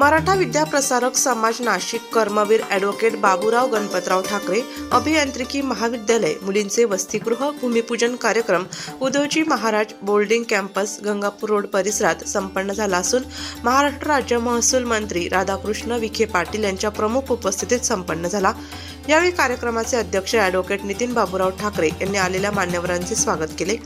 Maratha Vidyaprasarak Samaj Nashik Karmaveer advocate Baburao Ganpatrao Thackeray अभियांत्रिकी महाविद्यालय मुलींचे वसतिगृह भूमिपूजन कार्यक्रम Udayji Maharaj boarding campus Gangapur road परिसरात संपन्न झाला असून महाराष्ट्र राज्य महसूल मंत्री राधाकृष्ण विखे पाटील यांच्या प्रमुख उपस्थितीत संपन्न झाला. यावेळी कार्यक्रमाचे अध्यक्ष ॲडव्होकेट नितीन बाबूराव ठाकरे यांनी आलेल्या मान्यवरांचे स्वागत केले.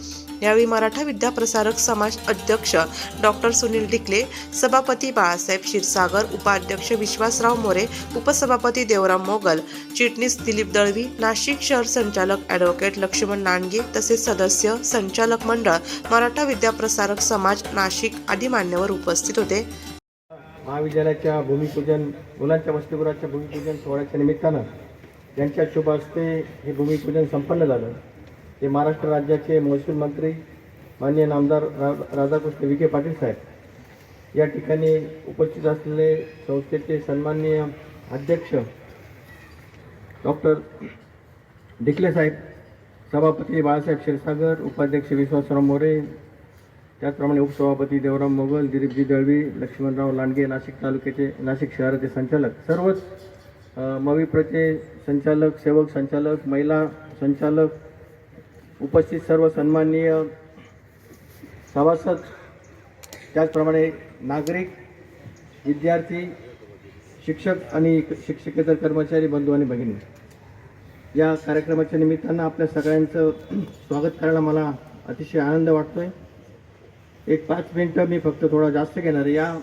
यावेळी मराठा विद्याप्रसारक समाज अध्यक्ष डॉक्टर सुनील डिकले सभापती बाळासाहेब क्षीरसागर उपाध्यक्ष विश्वासराव मोरे उपसभापती देवराम मोगल चिटणीस दिलीप दळवी नाशिक शहर संचालक ॲडव्होकेट लक्ष्मण नांडगे तसेच सदस्य संचालक मंडळ मराठा विद्याप्रसारक समाज नाशिक आदी मान्यवर उपस्थित होते. महाविद्यालयाच्या भूमिपूजन मुलांच्या वसतिगृहाच्या भूमिपूजन सोहळ्याच्या निमित्तानं यांच्या शुभ हस्ते हे भूमिपूजन संपन्न झालं. ते महाराष्ट्र राज्याचे महसूल मंत्री माननीय नामदार रा राधाकृष्ण विखे पाटील साहेब. या ठिकाणी उपस्थित असलेले संस्थेचे सन्माननीय अध्यक्ष डॉक्टर डिकले साहेब सभापती बाळासाहेब क्षीरसागर उपाध्यक्ष विश्वासराव मोरे त्याचप्रमाणे उपसभापती देवराम मोगल दिलीपजी दळवी लक्ष्मणराव लांडगे नाशिक तालुक्याचे नाशिक शहराचे संचालक सर्वच अ, मविप्रचे संचालक सेवक संचालक महिला संचालक उपस्थित सर्व सन्माननीय सभासद त्याचप्रमाणे नागरिक विद्यार्थी शिक्षक आणि शिक्षकेतर कर्मचारी बंधू आणि भगिनी. या कार्यक्रमाच्या निमित्तानं आपल्या सगळ्यांचं स्वागत करायला मला अतिशय आनंद वाटतो आहे एक पाच मिनटं मी फक्त थोडा जास्त घेणार आहे. या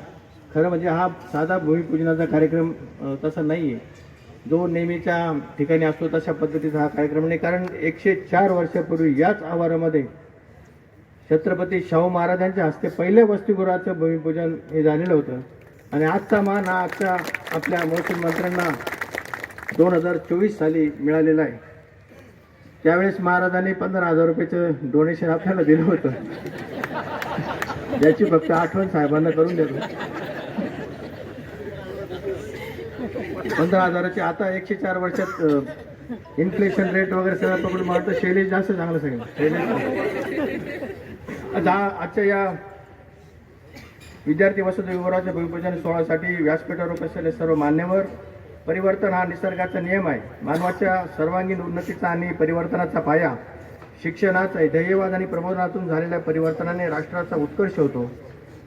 खरं म्हणजे हा साधा भूमिपूजनाचा कार्यक्रम तसा नाही आहे जो नेहमीच्या ठिकाणी असतो तशा पद्धतीचा हा कार्यक्रम नाही. कारण एकशे चार वर्षापूर्वी याच आवारामध्ये छत्रपती शाहू महाराजांच्या हस्ते पहिल्या वसतिगृहाचं भूमिपूजन हे झालेलं होतं. आणि आजचा मान हा आजच्या आपल्या महसूल मंत्र्यांना दोन हजार चोवीस साली मिळालेला आहे. त्यावेळेस महाराजांनी पंधरा हजार रुपयाचं डोनेशन आपल्याला दिलं होतं. याची फक्त आठवण साहेबांना करून देतो. पंधरा हजाराची आता एकशे चार वर्षात इन्फ्लेशन रेट वगैरे सगळं पकडून मला वाटतं शैलेश जास्त चांगलं सांगेल शैलेश दहा आजच्या या विद्यार्थी वसंत विभागाच्या भूमिपूजन सोहळ्यासाठी व्यासपीठावर उपस्थित सर्व मान्यवर परिवर्तन हा निसर्गाचा नियम आहे. मानवाच्या सर्वांगीण उन्नतीचा आणि परिवर्तनाचा पाया शिक्षणाचा आहे ध्येयवाद आणि प्रबोधनातून झालेल्या परिवर्तनाने राष्ट्राचा उत्कर्ष होतो.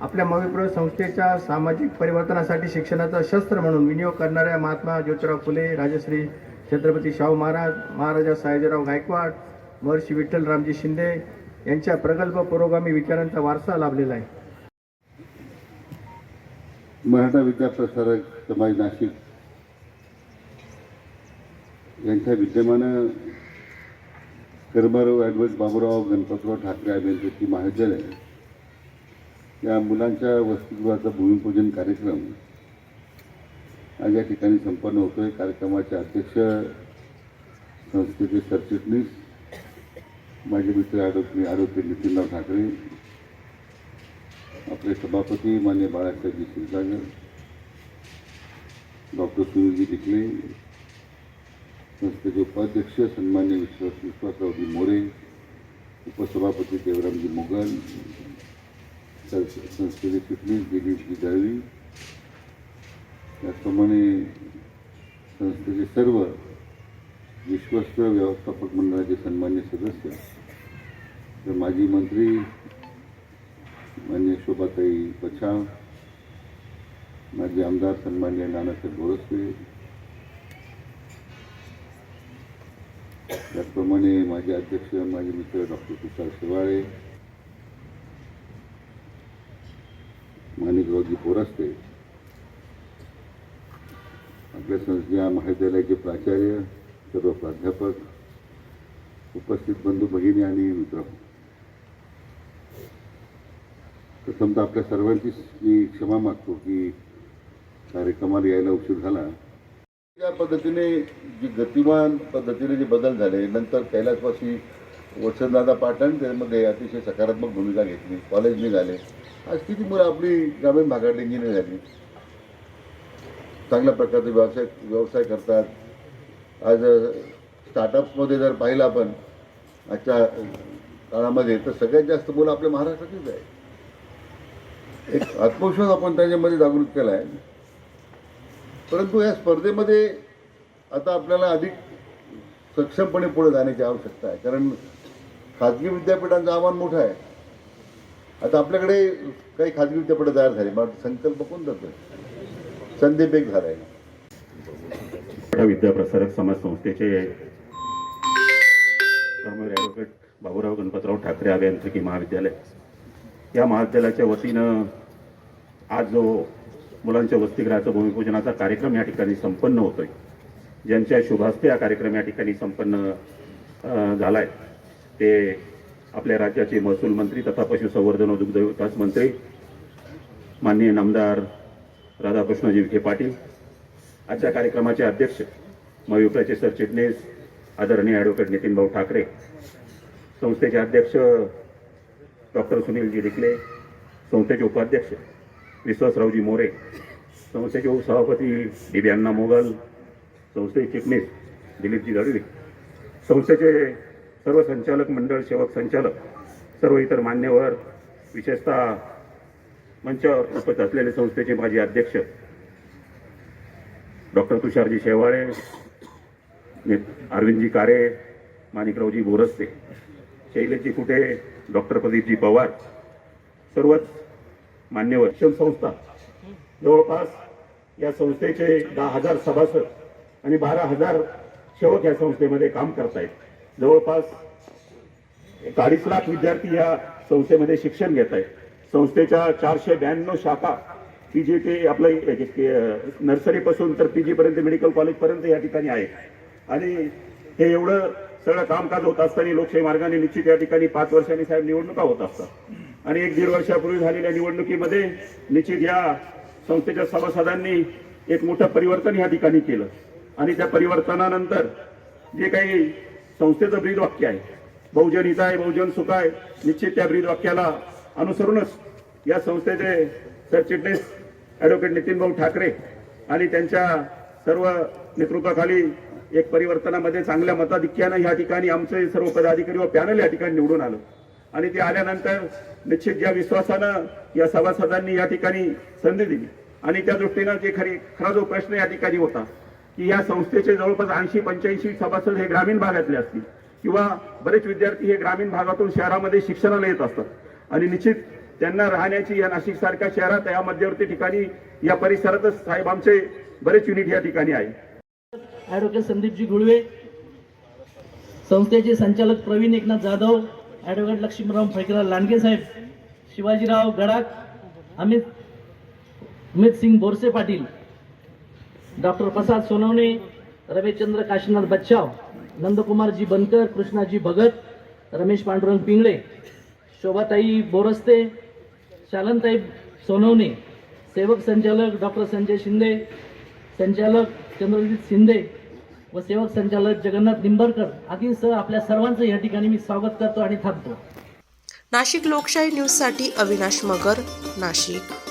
आपल्या मविप्र संस्थेच्या सामाजिक परिवर्तनासाठी शिक्षणाचा शस्त्र म्हणून विनियोग करणाऱ्या महात्मा ज्योतिराव फुले राजश्री छत्रपती शाहू महाराज महाराजा सयाजीराव गायकवाड महर्षी विठ्ठल रामजी शिंदे यांच्या प्रगल्भ पुरोगामी विचारांचा वारसा लाभलेला आहे. मराठा विद्याप्रसारक समाज नाशिक यांच्या विद्यमानं कर्मराव ॲडव्होकेट बाबूराव गणपतराव ठाकरे अभियांत्रिकी महाविद्यालय या मुलांच्या वसतिगृहाचा भूमिपूजन कार्यक्रम आज या ठिकाणी संपन्न होतोय. कार्यक्रमाचे अध्यक्ष संस्थेचे सरचिटणीस माझे मित्र आरोपी आरोपी नितीनराव ठाकरे आपले सभापती मान्य बाळासाहेबजी क्षीरसागर डॉक्टर सुनीलजी डिकले संस्थेचे उपाध्यक्ष सन्मान्य विश्वास विश्वासरावजी मोरे उपसभापती देवरामजी मुघल सं- संस्थेचे चिटणीस दिलीपजी दळवी त्याचप्रमाणे संस्थेचे सर्व विश्वस्त व्यवस्थापक मंडळाचे सन्मान्य सदस्य तर माजी मंत्री मान्य शोभाताई बचाव माजी आमदार सन्मान्य नानासाहेब गोरसवे त्याचप्रमाणे माझे अध्यक्ष माझे मित्र डॉक्टर तुषार शेवाळे माणिकरावजी पोरस्ते आपल्या संस्थे महाविद्यालयाचे प्राचार्य सर्व प्राध्यापक उपस्थित बंधू भगिनी आणि मित्र. प्रथमतः आपल्या सर्वांचीच मी क्षमा मागतो की कार्यक्रमाला यायला उशीर झाला. त्या पद्धतीने जी गतिमान पद्धतीने जे बदल झाले नंतर कैलासवासी वसंतदादा पाटण त्यामध्ये अतिशय सकारात्मक भूमिका घेतली. कॉलेज निघाले. आज किती मुलं आपली ग्रामीण भागातली इंजिनियर झाली? चांगल्या प्रकारचे व्यवसाय व्यवसाय करतात. आज स्टार्टअप्समध्ये जर पाहिलं आपण आजच्या काळामध्ये तर सगळ्यात जास्त मुलं आपल्या महाराष्ट्रातलीच आहे एक आत्मविश्वास आपण त्याच्यामध्ये जागृत केला आहे परंतु या स्पर्धेमध्ये आता आपल्याला अधिक सक्षमपणे पुढे जाण्याची आवश्यकता आहे. कारण खाजगी विद्यापीठांचं आव्हान मोठं आहे. आता आपल्याकडे काही खाजगी विद्यापीठं तयार झाले मग संकल्प कोण जातोय संदीप एक झालाय विद्याप्रसारक समाज संस्थेचे ॲडव्होकेट बाबूराव गणपतराव ठाकरे अभियांत्रिकी महाविद्यालय. या महाविद्यालयाच्या वतीनं आज जो मुलांच्या वसतिगृहाचं भूमिपूजनाचा कार्यक्रम या ठिकाणी संपन्न होतोय ज्यांच्या शुभास्ते हा कार्यक्रम या ठिकाणी संपन्न झाला झालाय ते आपल्या राज्याचे महसूल मंत्री तथा पशुसंवर्धन व दुग्धविकास मंत्री माननीय नामदार राधाकृष्णजी विखे पाटील आजच्या कार्यक्रमाचे अध्यक्ष महाविप्राचे सरचिटणीस आदरणीय ॲडव्होकेट नितीन भाऊ ठाकरे संस्थेचे अध्यक्ष डॉक्टर सुनीलजी डिकले संस्थेचे उपाध्यक्ष विश्वासरावजी मोरे संस्थेचे उपसभापती दिव्यांना मोगल संस्थेचे चिटणीस दिलीपजी दळवी संस्थेचे सर्व संचालक मंडळ सेवक संचालक सर्व इतर मान्यवर विशेषतः मंचावर उपस्थित असलेले संस्थेचे माजी अध्यक्ष डॉक्टर तुषारजी शेवाळे अरविंदजी कारे माणिकरावजी बोरस्ते शैलेशजी कुठे डॉक्टर प्रदीपजी पवार सर्वच मान्यवर शिक्षण संस्था जवळपास या संस्थेचे दहा हजार सभासद आणि बारा हजार सेवक या संस्थेमध्ये काम करतायत. जवळपास एक अडीच लाख विद्यार्थी या संस्थेमध्ये शिक्षण घेत आहेत. संस्थेच्या चारशे ब्याण्णव शाखा पी जी ते आपलं नर्सरीपासून तर पी जीपर्यंत मेडिकल कॉलेजपर्यंत या ठिकाणी आहे. आणि हे एवढं सगळं कामकाज होत असताना लोकशाही मार्गाने निश्चित या ठिकाणी पाच वर्षांनी साहेब निवडणुका होत असतात. आणि एक दीड वर्षापूर्वी झालेल्या निवडणुकीमध्ये निश्चित या संस्थेच्या सभासदांनी एक मोठं परिवर्तन या ठिकाणी केलं. आणि त्या परिवर्तनानंतर जे काही संस्थेचं ब्रीद वाक्य आहे. बहुजन हिताय बहुजन सुखाय निश्चित त्या ब्रीद वाक्याला अनुसरूनच या संस्थेचे सरचिटणीस ॲडव्होकेट नितीन भाऊ ठाकरे आणि त्यांच्या सर्व नेतृत्वाखाली एक परिवर्तनामध्ये चांगल्या मताधिक्यानं या ठिकाणी आमचे सर्व पदाधिकारी व पॅनल या ठिकाणी निवडून आलं. आणि ते आल्यानंतर निश्चित ज्या विश्वासानं या सभासदांनी या ठिकाणी संधी दिली. आणि त्या दृष्टीनं जे खरी खरा जो प्रश्न या ठिकाणी होता की या संस्थेचे जवळपास ऐंशी पंच्याऐंशी सभासद हे ग्रामीण भागातले असतील. किंवा बरेच विद्यार्थी हे ग्रामीण भागातून शहरामध्ये शिक्षणाला येत असतात. आणि निश्चित त्यांना राहण्याची या नाशिक सारख्या शहरात या मध्यवर्ती ठिकाणी या परिसरातच साहेब आमचे बरेच युनिट या ठिकाणी आहे ॲडव्होकेट संदीपजी गुळवे संस्थेचे संचालक प्रवीण एकनाथ जाधव ॲडव्होकेट लक्ष्मीराव फैकराव लांडगे साहेब शिवाजीराव गडाख अमित अमित सिंग बोरसे पाटील डॉक्टर प्रसाद सोनवणे रमेशचंद्र काशीनाथ बच्चाव नंदकुमारजी बनकर कृष्णाजी भगत रमेश पांडुरंग पिंगळे शोभाताई बोरस्ते शालनताई सोनवणे सेवक संचालक डॉक्टर संजय शिंदे संचालक चंद्रजित शिंदे व सेवक संचालक जगन्नाथ निंबरकर आदींसह आपल्या सर्वांचं या ठिकाणी मी स्वागत करतो आणि थांबतो. नाशिक लोकशाही न्यूजसाठी अविनाश मगर नाशिक.